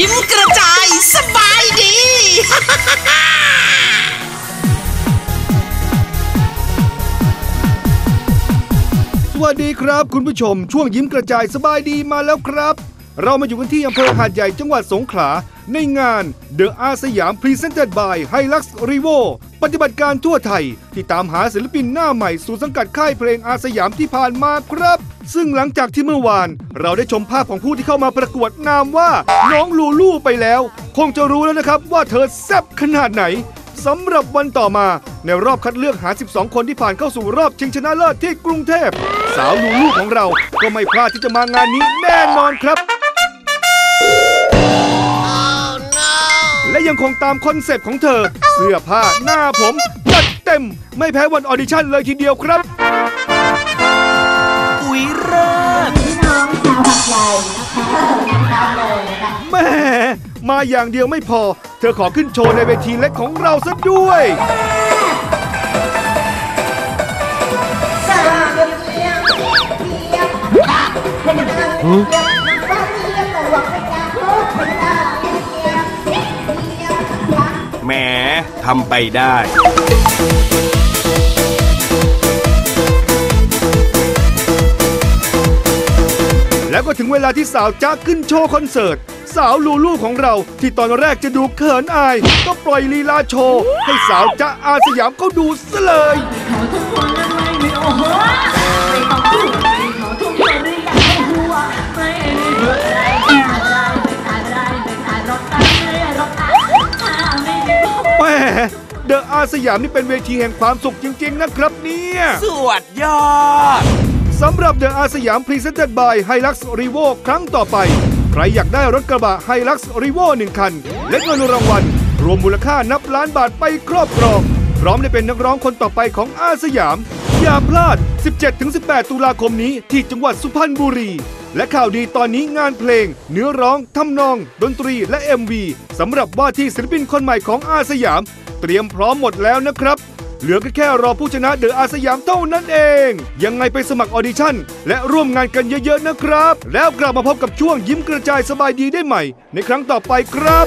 ยิ้มกระจายสบายดี สวัสดีครับ คุณผู้ชม ช่วงยิ้มกระจายสบายดีมาแล้วครับ เรามาอยู่กันที่อำเภอหาดใหญ่จังหวัดสงขลาในงาน The a s สยาม Presented by Hilux Revo ปฏิบัติการทั่วไทยที่ตามหาศิลปินหน้าใหม่สู่สังกัดค่ายเพลงอาสยามที่ผ่านมาครับ ซึ่งหลังจากที่เมื่อวาน เราได้ชมภาพของผู้ที่เข้ามาประกวดนามว่า น้องลูลูไปแล้ว คงจะรู้แล้วนะครับว่าเธอแซ่บขนาดไหนสำหรับวันต่อมาในรอบคัดเลือกหา 12 คนที่ผ่านเข้าสู่รอบชิงชนะเลิศที่กรุงเทพ สาวลูลูของเราก็ไม่พลาดที่จะมางานนี้แน่นอนครับ ยังคงตามคอนเซปต์ของเธอ เสื้อผ้าหน้าผมจัดเต็ม ไม่แพ้วันออดิชั่นเลยทีเดียวครับอุ๊ยเลิศพี่น้องชาวหัดใหญ่นะคะเราเลยนะคะแหม่มาอย่างเดียวไม่พอ เธอขอขึ้นโชว์ในเวทีเล็กของเราซะด้วยสลาเรียบเรียบเรียบเรียบ แหมทำไปได้แล้วก็ถึงเวลาที่สาวจ๊ะขึ้นโชว์คอนเสิร์ต สาวลูลูของเราที่ตอนแรกจะดูเขินอาย ก็ปล่อยลีลาโชว์ ให้สาวจ๊ะอาสยามเขาดูซะเลย เดอะอาสยามนี่เป็นเวทีแห่งความสุขจริง ๆ นะครับเนี่ยสวดยอดสำหรับเดอะอาสยาม Presented by Hilux Revo ครั้งต่อไป ใครอยากได้รถกระบะ Hilux Revo 1คัน และเงินรางวัลรวมมูลค่านับล้านบาทไปครอบครอง พร้อมได้เป็นนักร้องคนต่อไปของอาสยาม อย่าพลาด 17-18 ตุลาคมนี้ที่จังหวัดสุพรรณบุรี และข่าวดีตอนนี้งานเพลง เนื้อร้องทำนอง ดนตรีและ MV สำหรับว่าที่ศิลปินคนใหม่ของอาสยาม เตรียมพร้อมหมดแล้วนะครับ เหลือก็แค่รอผู้ชนะเดอะอาสยามเท่านั้นเอง ยังไงไปสมัครออดิชั่น และร่วมงานกันเยอะๆนะครับ แล้วกลับมาพบกับช่วงยิ้มกระจายสบายดีได้ใหม่ ในครั้งต่อไปครับ